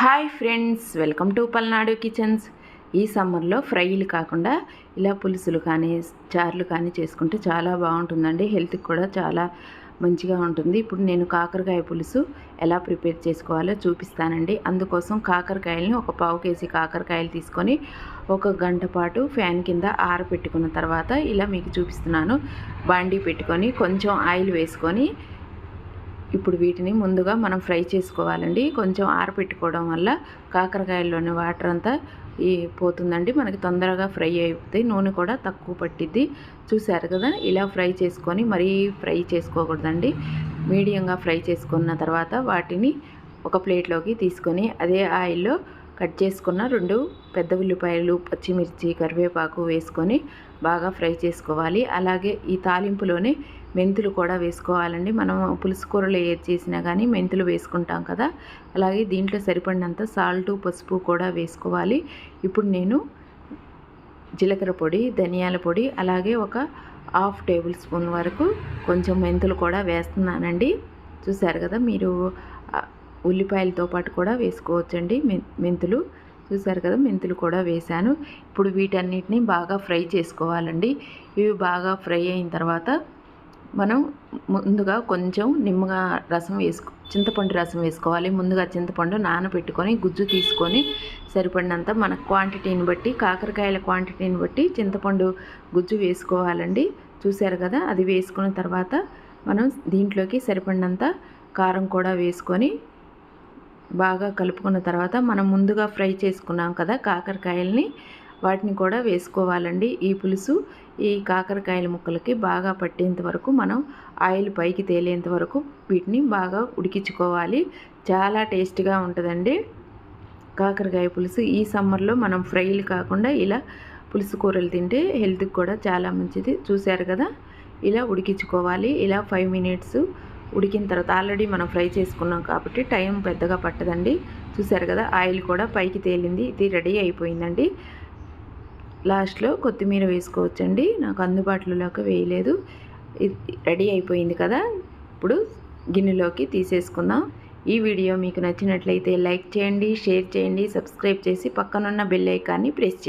Hi friends welcome to Palnadu kitchens. ఈ సమ్మర్లో ఫ్రైలు కాకుండా ఇలా పులుసులు కానీ చారులు కానీ చేసుకుంటే చాలా బాగుంటుందండి. హెల్త్కి కూడా చాలా మంచిగా ఉంటుంది. ఇప్పుడు నేను కాకరకాయ పులుసు ఎలా ప్రిపేర్ చేసుకోవాలో చూపిస్తానండి. అందుకోసం కాకరకాయలని ఒక పావు కేజీ కాకరకాయలు తీసుకొని ఒక గంట పాటు ఫ్యాన్ కింద ఆరబెట్టుకున్న తర్వాత ఇలా మీకు చూపిస్తున్నాను. బాండీ పెట్టుకొని కొంచెం ఆయిల్ వేసుకొని ఇప్పుడు వీటిని ముందుగా మనం ఫ్రై చేసుకోవాలండి. కొంచెం ఆరపెట్టుకోవడం వల్ల కాకరకాయల్లోని వాటర్ అంతా ఈ పోతుందండి. మనకి తొందరగా ఫ్రై అయిపోతాయి. నూనె కూడా తక్కువ పట్టిద్ది. చూసారు కదా? ఇలా ఫ్రై చేసుకొని మరీ ఫ్రై చేసుకోకూడదండి. మీడియంగా ఫ్రై చేసుకున్న తర్వాత వాటిని ఒక ప్లేట్లోకి తీసుకొని అదే ఆయిల్లో కట్ చేసుకున్న రెండు పెద్ద ఉల్లిపాయలు పచ్చిమిర్చి కరివేపాకు వేసుకొని బాగా ఫ్రై చేసుకోవాలి. అలాగే ఈ తాలింపులోనే మెంతులు కూడా వేసుకోవాలండి. మనం పులుసు కూరలు ఏది చేసినా కానీ మెంతులు వేసుకుంటాం కదా. అలాగే దీంట్లో సరిపడినంత సాల్టు పసుపు కూడా వేసుకోవాలి. ఇప్పుడు నేను జీలకర్ర పొడి ధనియాల పొడి అలాగే ఒక హాఫ్ టేబుల్ స్పూన్ వరకు కొంచెం మెంతులు కూడా వేస్తున్నానండి. చూసారు కదా మీరు ఉల్లిపాయలతో పాటు కూడా వేసుకోవచ్చండి మెంతులు. చూసారు కదా మెంతులు కూడా వేశాను. ఇప్పుడు వీటన్నిటిని బాగా ఫ్రై చేసుకోవాలండి. ఇవి బాగా ఫ్రై అయిన తర్వాత మనం ముందుగా కొంచెం నిమ్మగా రసం వేసుకో చింతపండు రసం వేసుకోవాలి. ముందుగా చింతపండు నానబెట్టుకొని గుజ్జు తీసుకొని సరిపడినంత మన క్వాంటిటీని బట్టి కాకరకాయల క్వాంటిటీని బట్టి చింతపండు గుజ్జు వేసుకోవాలండి. చూశారు కదా అది వేసుకున్న తర్వాత మనం దీంట్లోకి సరిపడినంత కారం కూడా వేసుకొని బాగా కలుపుకున్న తర్వాత మనం ముందుగా ఫ్రై చేసుకున్నాం కదా కాకరకాయల్ని వాటిని కూడా వేసుకోవాలండి. ఈ పులుసు ఈ కాకరకాయల ముక్కలకి బాగా పట్టేంత వరకు మనం ఆయిల్ పైకి తేలేంత వరకు వీటిని బాగా ఉడికించుకోవాలి. చాలా టేస్ట్గా ఉంటుందండి. కాకరకాయ పులుసు ఈ సమ్మర్లో మనం ఫ్రైలు కాకుండా ఇలా పులుసు కూరలు తింటే హెల్త్కి కూడా చాలా మంచిది. చూశారు కదా? ఇలా ఉడికించుకోవాలి. ఇలా ఫైవ్ మినిట్స్ ఉడికిన తర్వాత ఆల్రెడీ మనం ఫ్రై చేసుకున్నాం కాబట్టి టైం పెద్దగా పట్టదండి. చూసారు కదా? ఆయిల్ కూడా పైకి తేలింది. ఇది రెడీ అయిపోయిందండి. లాస్ట్లో కొత్తిమీర వేసుకోవచ్చండి. నాకు అందుబాటులోకి వేయలేదు. రెడీ అయిపోయింది కదా. ఇప్పుడు గిన్నెలోకి తీసేసుకుందాం. ఈ వీడియో మీకు నచ్చినట్లయితే లైక్ చేయండి షేర్ చేయండి సబ్స్క్రైబ్ చేసి పక్కనున్న బెల్ ఐకాన్ని ప్రెస్ చేయండి.